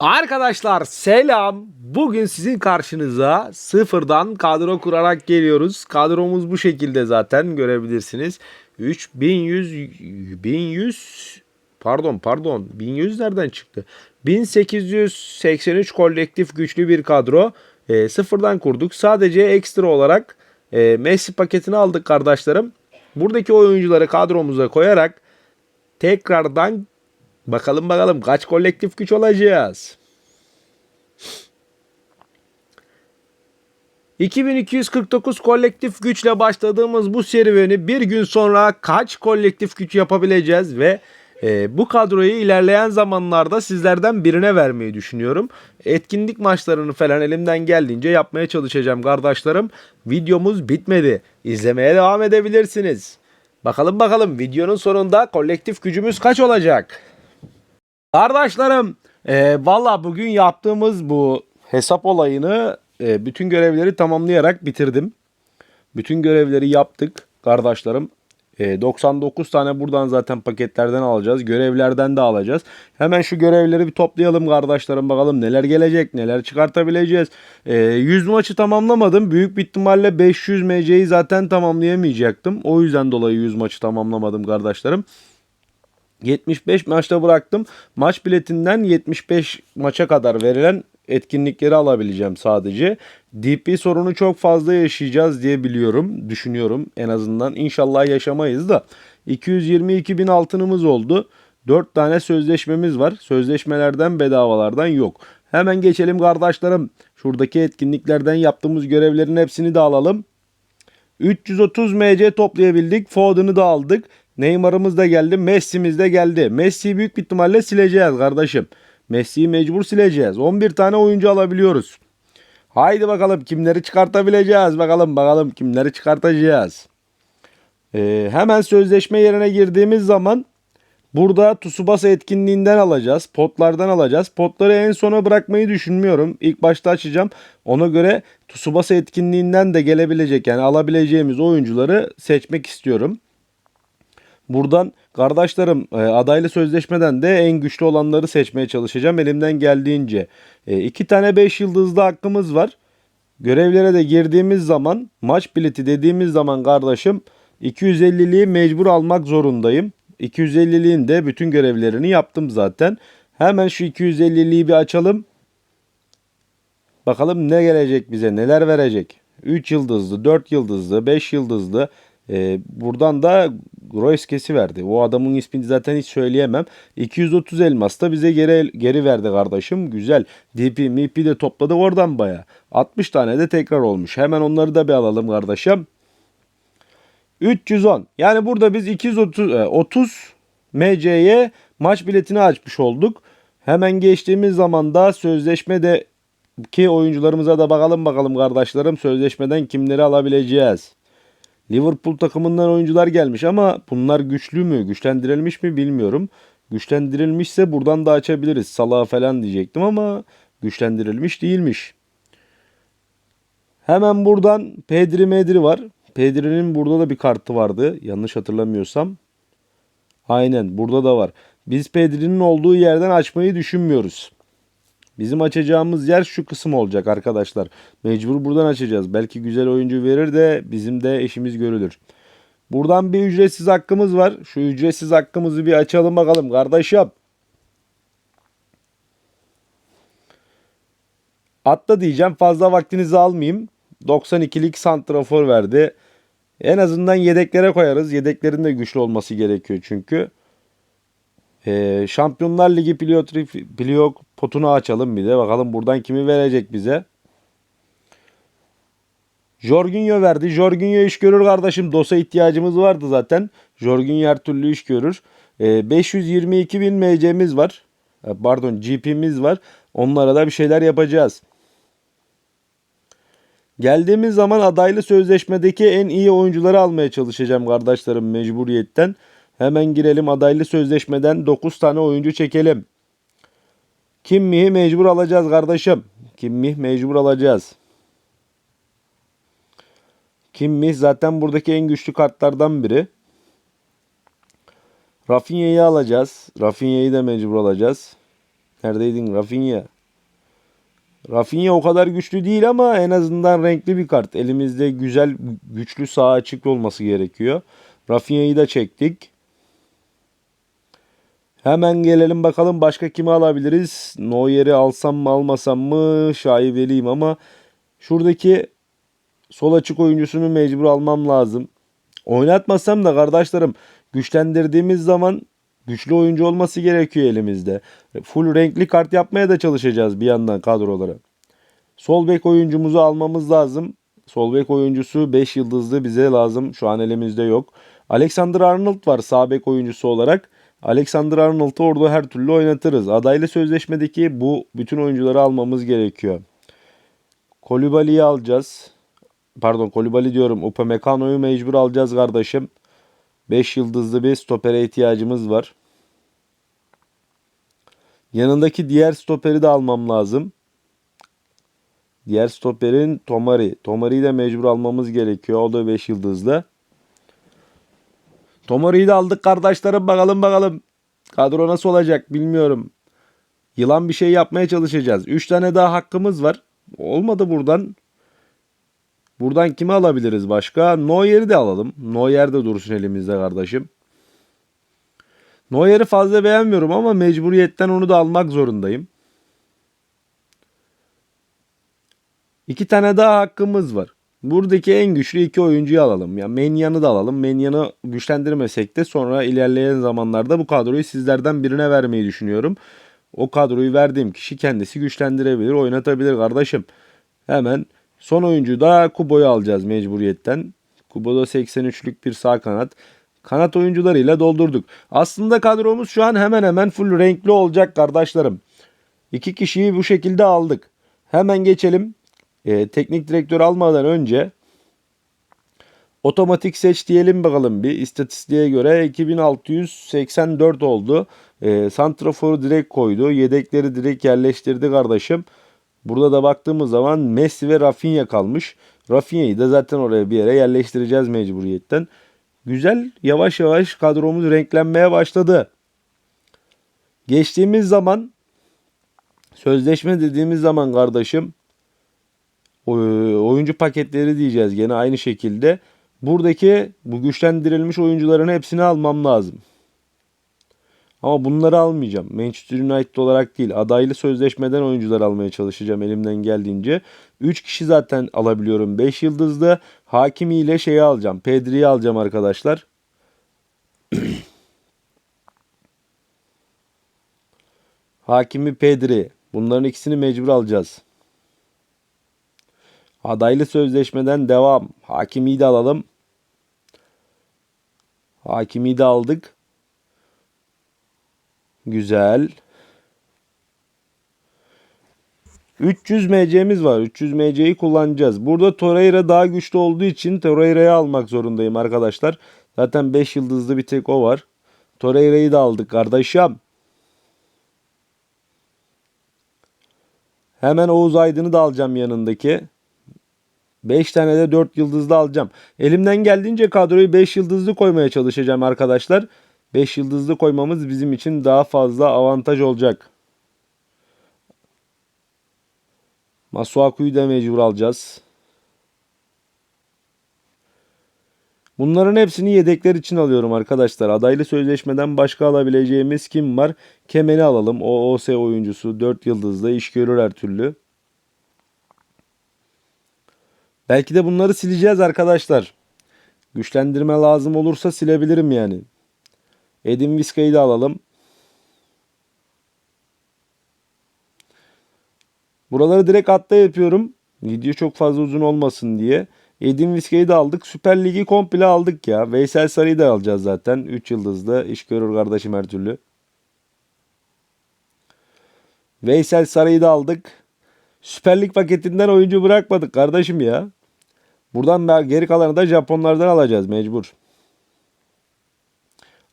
Arkadaşlar selam. Bugün sizin karşınıza sıfırdan kadro kurarak geliyoruz. Kadromuz bu şekilde zaten görebilirsiniz. 3100 1100 pardon pardon 1100 nereden çıktı? 1883 kolektif güçlü bir kadro. E, sıfırdan kurduk. Sadece ekstra olarak e, Messi paketini aldık kardeşlerim. Buradaki oyuncuları kadromuza koyarak tekrardan Bakalım bakalım kaç kolektif güç olacağız. 2249 kolektif güçle başladığımız bu serüveni bir gün sonra kaç kolektif güç yapabileceğiz ve e, bu kadroyu ilerleyen zamanlarda sizlerden birine vermeyi düşünüyorum. Etkinlik maçlarını falan elimden geldiğince yapmaya çalışacağım kardeşlerim. Videomuz bitmedi. İzlemeye devam edebilirsiniz. Bakalım bakalım videonun sonunda kolektif gücümüz kaç olacak? Kardeşlerim e, valla bugün yaptığımız bu hesap olayını e, bütün görevleri tamamlayarak bitirdim. Bütün görevleri yaptık kardeşlerim. E, 99 tane buradan zaten paketlerden alacağız. Görevlerden de alacağız. Hemen şu görevleri bir toplayalım kardeşlerim. Bakalım neler gelecek, neler çıkartabileceğiz. E, 100 maçı tamamlamadım. Büyük bir ihtimalle 500 MC'yi zaten tamamlayamayacaktım. O yüzden dolayı 100 maçı tamamlamadım kardeşlerim. 75 maçta bıraktım. Maç biletinden 75 maça kadar verilen etkinlikleri alabileceğim sadece. DP sorunu çok fazla yaşayacağız diye biliyorum, düşünüyorum en azından. İnşallah yaşamayız da. 222 bin altınımız oldu. 4 tane sözleşmemiz var. Sözleşmelerden bedavalardan yok. Hemen geçelim kardeşlerim. Şuradaki etkinliklerden yaptığımız görevlerin hepsini de alalım. 330 MC toplayabildik. Foden'ı da aldık. Neymar'ımız da geldi. Messi'miz de geldi. Messi'yi büyük bir ihtimalle sileceğiz kardeşim. Messi'yi mecbur sileceğiz. 11 tane oyuncu alabiliyoruz. Haydi bakalım kimleri çıkartabileceğiz. Bakalım bakalım kimleri çıkartacağız. Ee, hemen sözleşme yerine girdiğimiz zaman burada Tsubasa etkinliğinden alacağız. Potlardan alacağız. Potları en sona bırakmayı düşünmüyorum. İlk başta açacağım. Ona göre Tsubasa etkinliğinden de gelebilecek yani alabileceğimiz oyuncuları seçmek istiyorum. Buradan kardeşlerim e, adaylı sözleşmeden de en güçlü olanları seçmeye çalışacağım elimden geldiğince. E, iki tane 5 yıldızlı hakkımız var. Görevlere de girdiğimiz zaman maç bileti dediğimiz zaman kardeşim 250'liği mecbur almak zorundayım. 250'liğin de bütün görevlerini yaptım zaten. Hemen şu 250'liği bir açalım. Bakalım ne gelecek bize neler verecek. 3 yıldızlı, 4 yıldızlı, 5 yıldızlı. Ee, buradan da Royskes'i verdi. O adamın ismini zaten hiç söyleyemem. 230 elmas da bize geri, geri verdi kardeşim. Güzel. DP, MP de topladı oradan baya. 60 tane de tekrar olmuş. Hemen onları da bir alalım kardeşim. 310. Yani burada biz 230 30 MC'ye maç biletini açmış olduk. Hemen geçtiğimiz zaman da sözleşmede ki oyuncularımıza da bakalım bakalım kardeşlerim sözleşmeden kimleri alabileceğiz. Liverpool takımından oyuncular gelmiş ama bunlar güçlü mü, güçlendirilmiş mi bilmiyorum. Güçlendirilmişse buradan da açabiliriz. Salah falan diyecektim ama güçlendirilmiş değilmiş. Hemen buradan Pedri Medri var. Pedri'nin burada da bir kartı vardı. Yanlış hatırlamıyorsam. Aynen burada da var. Biz Pedri'nin olduğu yerden açmayı düşünmüyoruz. Bizim açacağımız yer şu kısım olacak arkadaşlar. Mecbur buradan açacağız. Belki güzel oyuncu verir de bizim de işimiz görülür. Buradan bir ücretsiz hakkımız var. Şu ücretsiz hakkımızı bir açalım bakalım kardeşim. Atla diyeceğim fazla vaktinizi almayayım. 92'lik santrafor verdi. En azından yedeklere koyarız. Yedeklerin de güçlü olması gerekiyor çünkü. Ee, Şampiyonlar Ligi pilot, pilot potunu açalım bir de. Bakalım buradan kimi verecek bize. Jorginho verdi. Jorginho iş görür kardeşim. DOS'a ihtiyacımız vardı zaten. Jorginho her türlü iş görür. Ee, 522 bin MC'miz var. Ee, pardon GP'miz var. Onlara da bir şeyler yapacağız. Geldiğimiz zaman adaylı sözleşmedeki en iyi oyuncuları almaya çalışacağım kardeşlerim mecburiyetten. Hemen girelim adaylı sözleşmeden 9 tane oyuncu çekelim. Kim mi mecbur alacağız kardeşim. Kim mi mecbur alacağız. Kim mi zaten buradaki en güçlü kartlardan biri. Rafinha'yı alacağız. Rafinha'yı da mecbur alacağız. Neredeydin Rafinha? Rafinha o kadar güçlü değil ama en azından renkli bir kart. Elimizde güzel, güçlü sağ açık olması gerekiyor. Rafinha'yı da çektik. Hemen gelelim bakalım başka kimi alabiliriz. Neuer'i alsam mı almasam mı şaibeliyim ama şuradaki sol açık oyuncusunu mecbur almam lazım. Oynatmasam da kardeşlerim güçlendirdiğimiz zaman güçlü oyuncu olması gerekiyor elimizde. Full renkli kart yapmaya da çalışacağız bir yandan kadrolara. Sol bek oyuncumuzu almamız lazım. Sol bek oyuncusu 5 yıldızlı bize lazım. Şu an elimizde yok. Alexander Arnold var sağ bek oyuncusu olarak. Alexander Arnold'u orada her türlü oynatırız. Adaylı sözleşmedeki bu bütün oyuncuları almamız gerekiyor. Kolibali'yi alacağız. Pardon Kolibali diyorum. Upamecano'yu mecbur alacağız kardeşim. 5 yıldızlı bir stopere ihtiyacımız var. Yanındaki diğer stoperi de almam lazım. Diğer stoperin Tomari. Tomari'yi de mecbur almamız gerekiyor. O da 5 yıldızlı. Tomari'yi de aldık kardeşlerim. Bakalım bakalım. Kadro nasıl olacak bilmiyorum. Yılan bir şey yapmaya çalışacağız. 3 tane daha hakkımız var. Olmadı buradan. Buradan kimi alabiliriz başka? Neuer'i de alalım. Neuer de dursun elimizde kardeşim. Neuer'i fazla beğenmiyorum ama mecburiyetten onu da almak zorundayım. İki tane daha hakkımız var. Buradaki en güçlü iki oyuncuyu alalım. Ya Menyan'ı da alalım. Menyan'ı güçlendirmesek de sonra ilerleyen zamanlarda bu kadroyu sizlerden birine vermeyi düşünüyorum. O kadroyu verdiğim kişi kendisi güçlendirebilir, oynatabilir kardeşim. Hemen son oyuncu da Kubo'yu alacağız mecburiyetten. Kubo da 83'lük bir sağ kanat. Kanat oyuncularıyla doldurduk. Aslında kadromuz şu an hemen hemen full renkli olacak kardeşlerim. İki kişiyi bu şekilde aldık. Hemen geçelim. Ee, teknik direktör almadan önce otomatik seç diyelim bakalım bir. İstatistiğe göre 2684 oldu. Ee, Santrafor'u direkt koydu. Yedekleri direkt yerleştirdi kardeşim. Burada da baktığımız zaman Messi ve Rafinha kalmış. Rafinha'yı da zaten oraya bir yere yerleştireceğiz mecburiyetten. Güzel yavaş yavaş kadromuz renklenmeye başladı. Geçtiğimiz zaman sözleşme dediğimiz zaman kardeşim oyuncu paketleri diyeceğiz gene aynı şekilde. Buradaki bu güçlendirilmiş oyuncuların hepsini almam lazım. Ama bunları almayacağım. Manchester United olarak değil adaylı sözleşmeden oyuncular almaya çalışacağım elimden geldiğince. 3 kişi zaten alabiliyorum 5 yıldızlı. Hakimi ile şeyi alacağım. Pedri'yi alacağım arkadaşlar. Hakimi Pedri. Bunların ikisini mecbur alacağız. Adaylı sözleşmeden devam. Hakimi de alalım. Hakimi de aldık. Güzel. 300 MC'miz var. 300 MC'yi kullanacağız. Burada Torreira daha güçlü olduğu için Torreira'yı almak zorundayım arkadaşlar. Zaten 5 yıldızlı bir tek o var. Torreira'yı da aldık kardeşim. Hemen Oğuz Aydın'ı da alacağım yanındaki. 5 tane de 4 yıldızlı alacağım. Elimden geldiğince kadroyu 5 yıldızlı koymaya çalışacağım arkadaşlar. 5 yıldızlı koymamız bizim için daha fazla avantaj olacak. Masuaku'yu da mecbur alacağız. Bunların hepsini yedekler için alıyorum arkadaşlar. Adaylı sözleşmeden başka alabileceğimiz kim var? Kemen'i alalım. O OS oyuncusu 4 yıldızlı iş görür her türlü. Belki de bunları sileceğiz arkadaşlar. Güçlendirme lazım olursa silebilirim yani. Edin Viska'yı da alalım. Buraları direkt atla yapıyorum. Video çok fazla uzun olmasın diye. Edin Viska'yı da aldık. Süper Lig'i komple aldık ya. Veysel Sarı'yı da alacağız zaten. 3 yıldızlı. iş görür kardeşim her türlü. Veysel Sarı'yı da aldık. Süper Lig paketinden oyuncu bırakmadık kardeşim ya. Buradan geri kalanı da Japonlardan alacağız mecbur.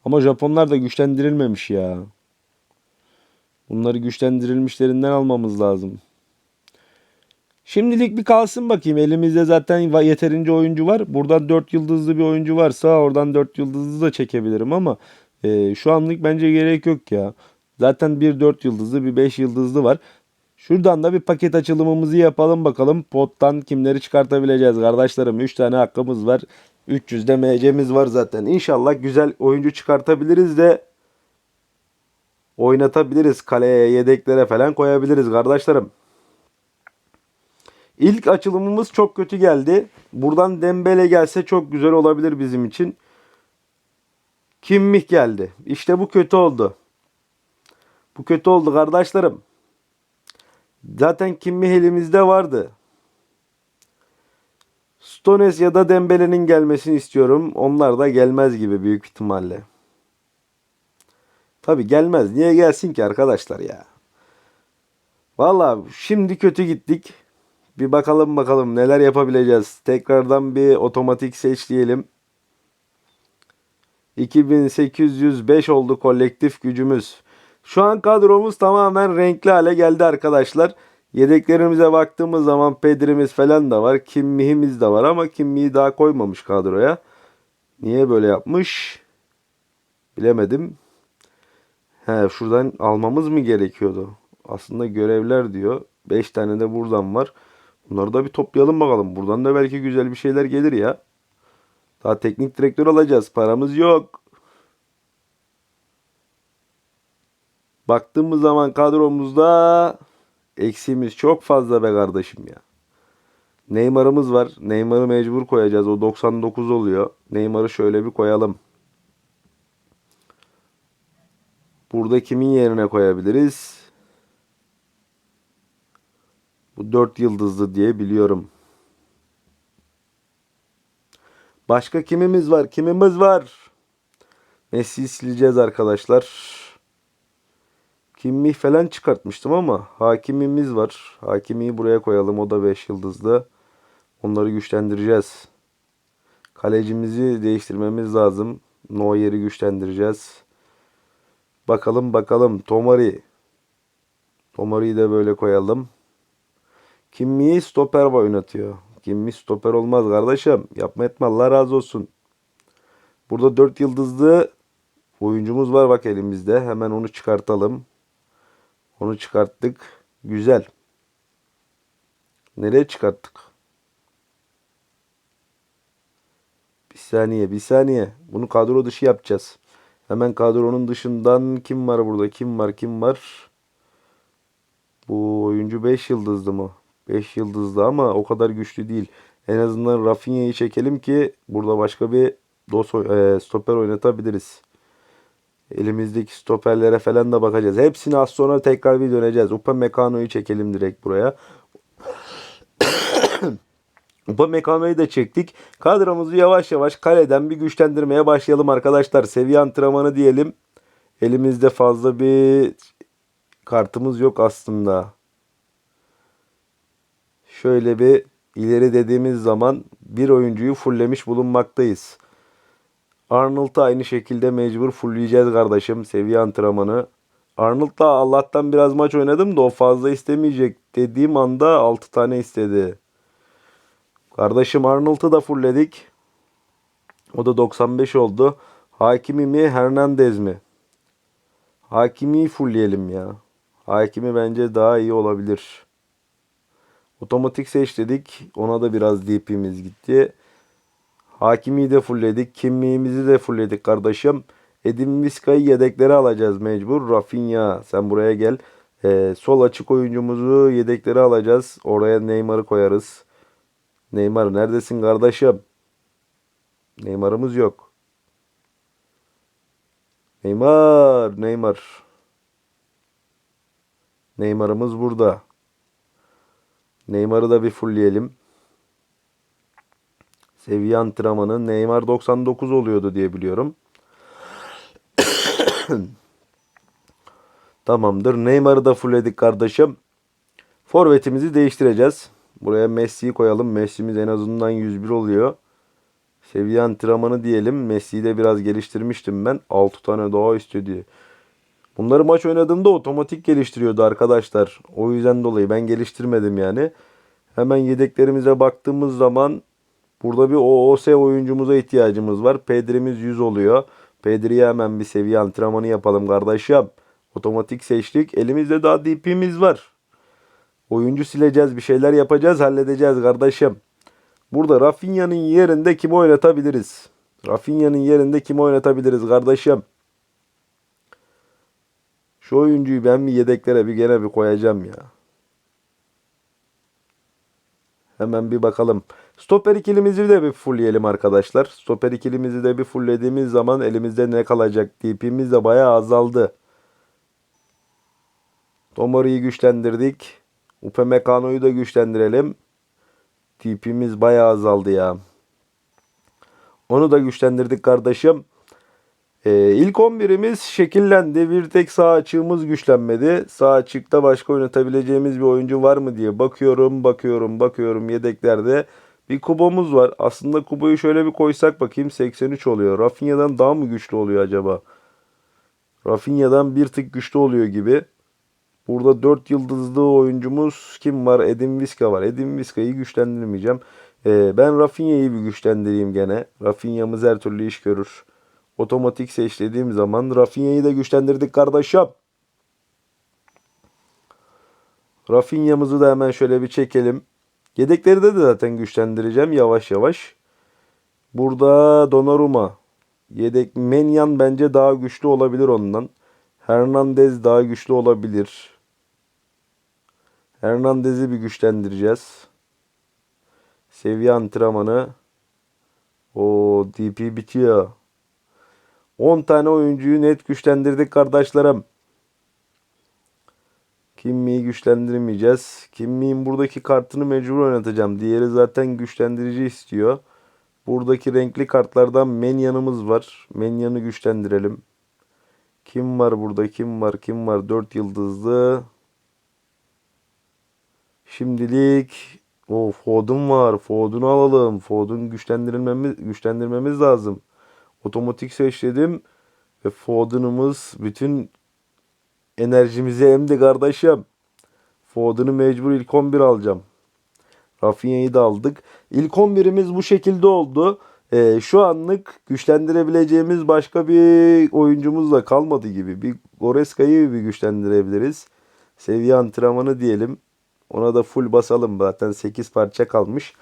Ama Japonlar da güçlendirilmemiş ya. Bunları güçlendirilmişlerinden almamız lazım. Şimdilik bir kalsın bakayım. Elimizde zaten yeterince oyuncu var. Buradan 4 yıldızlı bir oyuncu varsa oradan 4 yıldızlı da çekebilirim ama e, şu anlık bence gerek yok ya. Zaten bir 4 yıldızlı bir 5 yıldızlı var. Şuradan da bir paket açılımımızı yapalım bakalım. Pottan kimleri çıkartabileceğiz kardeşlerim. 3 tane hakkımız var. 300 de MC'miz var zaten. İnşallah güzel oyuncu çıkartabiliriz de oynatabiliriz. Kaleye, yedeklere falan koyabiliriz kardeşlerim. İlk açılımımız çok kötü geldi. Buradan Dembele gelse çok güzel olabilir bizim için. Kimmih geldi. İşte bu kötü oldu. Bu kötü oldu kardeşlerim. Zaten Kimmih elimizde vardı. Stones ya da Dembele'nin gelmesini istiyorum. Onlar da gelmez gibi büyük ihtimalle. Tabi gelmez. Niye gelsin ki arkadaşlar ya? Valla şimdi kötü gittik. Bir bakalım bakalım neler yapabileceğiz. Tekrardan bir otomatik seç diyelim. 2805 oldu kolektif gücümüz. Şu an kadromuz tamamen renkli hale geldi arkadaşlar. Yedeklerimize baktığımız zaman Pedri'miz falan da var. Kimmih'imiz de var ama Kimmih'i daha koymamış kadroya. Niye böyle yapmış? Bilemedim. He, şuradan almamız mı gerekiyordu? Aslında görevler diyor. 5 tane de buradan var. Bunları da bir toplayalım bakalım. Buradan da belki güzel bir şeyler gelir ya. Daha teknik direktör alacağız. Paramız yok. Baktığımız zaman kadromuzda eksiğimiz çok fazla be kardeşim ya. Neymar'ımız var. Neymar'ı mecbur koyacağız. O 99 oluyor. Neymar'ı şöyle bir koyalım. Burada kimin yerine koyabiliriz? Bu 4 yıldızlı diye biliyorum. Başka kimimiz var? Kimimiz var? Messi'yi sileceğiz arkadaşlar. Kimmih falan çıkartmıştım ama hakimimiz var. Hakimiyi buraya koyalım. O da 5 yıldızlı. Onları güçlendireceğiz. Kalecimizi değiştirmemiz lazım. Neuer'i güçlendireceğiz. Bakalım bakalım. Tomari. Tomari'yi de böyle koyalım. Kimmi'yi stoper oynatıyor. Kimmi stoper olmaz kardeşim. Yapma etme Allah razı olsun. Burada 4 yıldızlı oyuncumuz var bak elimizde. Hemen onu çıkartalım. Onu çıkarttık. Güzel. Nereye çıkarttık? Bir saniye, bir saniye. Bunu kadro dışı yapacağız. Hemen kadronun dışından kim var burada? Kim var? Kim var? Bu oyuncu 5 yıldızlı mı? 5 yıldızlı ama o kadar güçlü değil. En azından Rafinha'yı çekelim ki burada başka bir dos e, stoper oynatabiliriz. Elimizdeki stoperlere falan da bakacağız. Hepsini az sonra tekrar bir döneceğiz. Upamecano'yu çekelim direkt buraya. Upamecano'yu da çektik. Kadromuzu yavaş yavaş kaleden bir güçlendirmeye başlayalım arkadaşlar. Seviye antrenmanı diyelim. Elimizde fazla bir kartımız yok aslında. Şöyle bir ileri dediğimiz zaman bir oyuncuyu fulllemiş bulunmaktayız. Arnold'u aynı şekilde mecbur fullleyeceğiz kardeşim seviye antrenmanı. Arnold'la Allah'tan biraz maç oynadım da o fazla istemeyecek dediğim anda 6 tane istedi. Kardeşim Arnold'u da fullledik. O da 95 oldu. Hakimi mi Hernandez mi? Hakimi fullleyelim ya. Hakimi bence daha iyi olabilir. Otomatik seç dedik. Ona da biraz DP'miz gitti. Hakimi de fullledik. Kimliğimizi de fullledik kardeşim. Edin Vizca'yı yedeklere alacağız mecbur. Rafinha sen buraya gel. Ee, sol açık oyuncumuzu yedeklere alacağız. Oraya Neymar'ı koyarız. Neymar neredesin kardeşim? Neymar'ımız yok. Neymar, Neymar. Neymar'ımız burada. Neymar'ı da bir fullleyelim. Seviye antrenmanı Neymar 99 oluyordu diye biliyorum. Tamamdır. Neymar'ı da fullledik kardeşim. Forvetimizi değiştireceğiz. Buraya Messi'yi koyalım. Messi'miz en azından 101 oluyor. Seviye antrenmanı diyelim. Messi'yi de biraz geliştirmiştim ben. 6 tane daha istedi. Bunları maç oynadığımda otomatik geliştiriyordu arkadaşlar. O yüzden dolayı ben geliştirmedim yani. Hemen yedeklerimize baktığımız zaman burada bir OOS oyuncumuza ihtiyacımız var. Pedri'miz 100 oluyor. Pedri'ye hemen bir seviye antrenmanı yapalım kardeşim. Otomatik seçtik. Elimizde daha DP'miz var. Oyuncu sileceğiz, bir şeyler yapacağız, halledeceğiz kardeşim. Burada Rafinha'nın yerinde kimi oynatabiliriz? Rafinha'nın yerinde kimi oynatabiliriz kardeşim? Şu oyuncuyu ben bir yedeklere bir gene bir koyacağım ya. Hemen bir bakalım. Stoper ikilimizi de bir fullleyelim arkadaşlar. Stoper ikilimizi de bir fulllediğimiz zaman elimizde ne kalacak? DP'miz de bayağı azaldı. Tomori'yi güçlendirdik. Upamecano'yu da güçlendirelim. DP'miz bayağı azaldı ya. Onu da güçlendirdik kardeşim. Ee, ilk 11'imiz şekillendi. Bir tek sağ açığımız güçlenmedi. Sağ açıkta başka oynatabileceğimiz bir oyuncu var mı diye bakıyorum, bakıyorum, bakıyorum yedeklerde. Bir kubomuz var. Aslında kuboyu şöyle bir koysak bakayım 83 oluyor. Rafinha'dan daha mı güçlü oluyor acaba? Rafinha'dan bir tık güçlü oluyor gibi. Burada 4 yıldızlı oyuncumuz kim var? Edin Viska var. Edin Viska'yı güçlendirmeyeceğim. Ee, ben Rafinha'yı bir güçlendireyim gene. Rafinha'mız her türlü iş görür. Otomatik seçtiğim zaman Rafinha'yı da güçlendirdik kardeşim. Rafinha'mızı da hemen şöyle bir çekelim. Yedekleri de, de zaten güçlendireceğim yavaş yavaş. Burada Donnarumma. Yedek Menyan bence daha güçlü olabilir ondan. Hernandez daha güçlü olabilir. Hernandez'i bir güçlendireceğiz. Seviye antrenmanı. O DP bitiyor. 10 tane oyuncuyu net güçlendirdik kardeşlerim. Kimmi'yi güçlendirmeyeceğiz. Kimmi'nin buradaki kartını mecbur oynatacağım. Diğeri zaten güçlendirici istiyor. Buradaki renkli kartlardan Menyan'ımız var. Menyan'ı güçlendirelim. Kim var burada? Kim var? Kim var? 4 yıldızlı. Şimdilik o Foden var. Foden'u alalım. Foden güçlendirmemiz güçlendirmemiz lazım. Otomatik seçledim ve Foden'ımız bütün enerjimizi emdi kardeşim. Foden'ı mecbur ilk 11 alacağım. Rafinha'yı da aldık. İlk 11'imiz bu şekilde oldu. Ee, şu anlık güçlendirebileceğimiz başka bir oyuncumuz da kalmadı gibi. Bir Goreska'yı bir güçlendirebiliriz. Seviye antrenmanı diyelim. Ona da full basalım. Zaten 8 parça kalmış.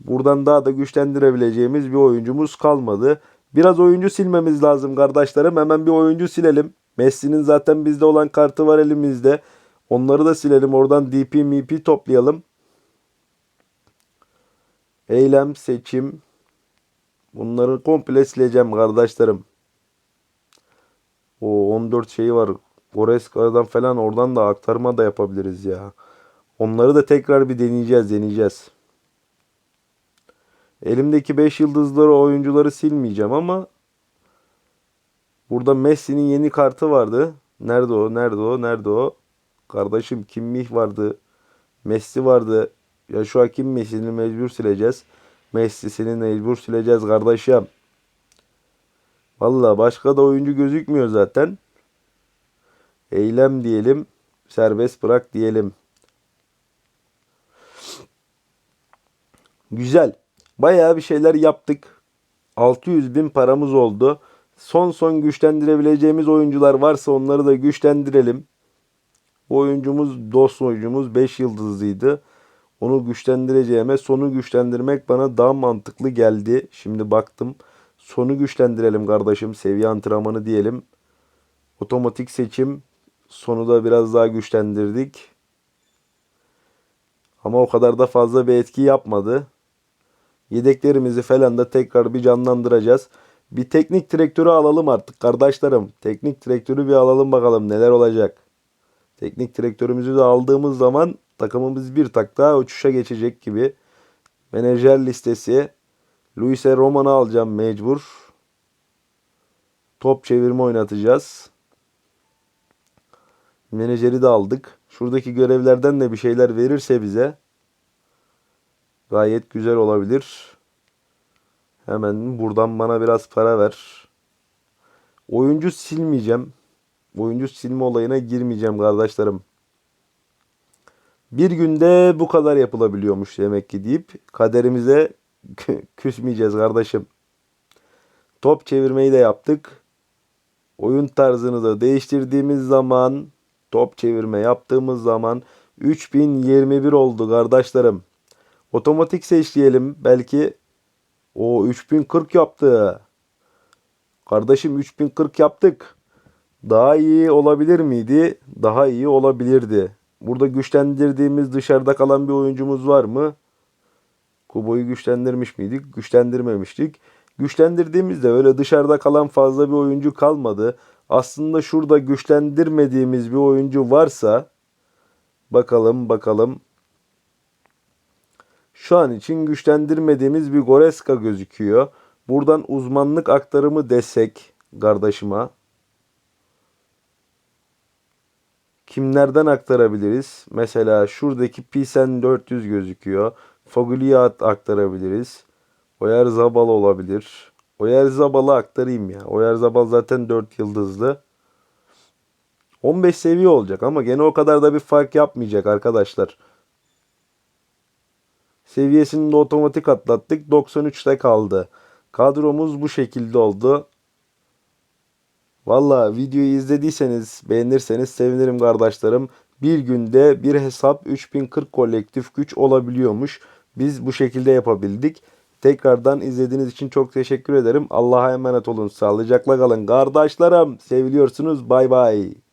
Buradan daha da güçlendirebileceğimiz bir oyuncumuz kalmadı. Biraz oyuncu silmemiz lazım kardeşlerim. Hemen bir oyuncu silelim. Messi'nin zaten bizde olan kartı var elimizde. Onları da silelim. Oradan DP, MP toplayalım. Eylem, seçim. Bunları komple sileceğim kardeşlerim. O 14 şeyi var. Goreska'dan falan oradan da aktarma da yapabiliriz ya. Onları da tekrar bir deneyeceğiz, deneyeceğiz. Elimdeki 5 yıldızları oyuncuları silmeyeceğim ama burada Messi'nin yeni kartı vardı. Nerede o? Nerede o? Nerede o? Kardeşim Kimmih vardı. Messi vardı. Ya şu Hakim Messi'ni mecbur sileceğiz. Messi'sini mecbur sileceğiz kardeşim. Valla başka da oyuncu gözükmüyor zaten. Eylem diyelim. Serbest bırak diyelim. Güzel. Bayağı bir şeyler yaptık. 600 bin paramız oldu. Son son güçlendirebileceğimiz oyuncular varsa onları da güçlendirelim. Bu oyuncumuz dost oyuncumuz 5 yıldızlıydı. Onu güçlendireceğime sonu güçlendirmek bana daha mantıklı geldi. Şimdi baktım. Sonu güçlendirelim kardeşim. Seviye antrenmanı diyelim. Otomatik seçim. Sonu da biraz daha güçlendirdik. Ama o kadar da fazla bir etki yapmadı. Yedeklerimizi falan da tekrar bir canlandıracağız. Bir teknik direktörü alalım artık kardeşlerim. Teknik direktörü bir alalım bakalım neler olacak. Teknik direktörümüzü de aldığımız zaman takımımız bir tak daha uçuşa geçecek gibi. Menajer listesi. Luis'e Roman'ı alacağım mecbur. Top çevirme oynatacağız. Menajeri de aldık. Şuradaki görevlerden de bir şeyler verirse bize gayet güzel olabilir. Hemen buradan bana biraz para ver. Oyuncu silmeyeceğim. Oyuncu silme olayına girmeyeceğim kardeşlerim. Bir günde bu kadar yapılabiliyormuş demek ki deyip kaderimize küsmeyeceğiz kardeşim. Top çevirmeyi de yaptık. oyun tarzını değiştirdiğimiz zaman top çevirme yaptığımız zaman 3021 oldu kardeşlerim. Otomatik seç diyelim. Belki o 3040 yaptı. Kardeşim 3040 yaptık. Daha iyi olabilir miydi? Daha iyi olabilirdi. Burada güçlendirdiğimiz dışarıda kalan bir oyuncumuz var mı? Kubo'yu güçlendirmiş miydik? Güçlendirmemiştik. Güçlendirdiğimizde öyle dışarıda kalan fazla bir oyuncu kalmadı. Aslında şurada güçlendirmediğimiz bir oyuncu varsa bakalım bakalım. Şu an için güçlendirmediğimiz bir Goreska gözüküyor. Buradan uzmanlık aktarımı desek kardeşime. Kimlerden aktarabiliriz? Mesela şuradaki Pisen 400 gözüküyor. Fogliat aktarabiliriz. Oyer Zabal olabilir. Oyer Zabal'ı aktarayım ya. Oyer Zabal zaten 4 yıldızlı. 15 seviye olacak ama gene o kadar da bir fark yapmayacak arkadaşlar. Seviyesini de otomatik atlattık. 93'te kaldı. Kadromuz bu şekilde oldu. Valla videoyu izlediyseniz beğenirseniz sevinirim kardeşlerim. Bir günde bir hesap 3040 kolektif güç olabiliyormuş. Biz bu şekilde yapabildik. Tekrardan izlediğiniz için çok teşekkür ederim. Allah'a emanet olun. Sağlıcakla kalın. Kardeşlerim seviliyorsunuz. Bay bay.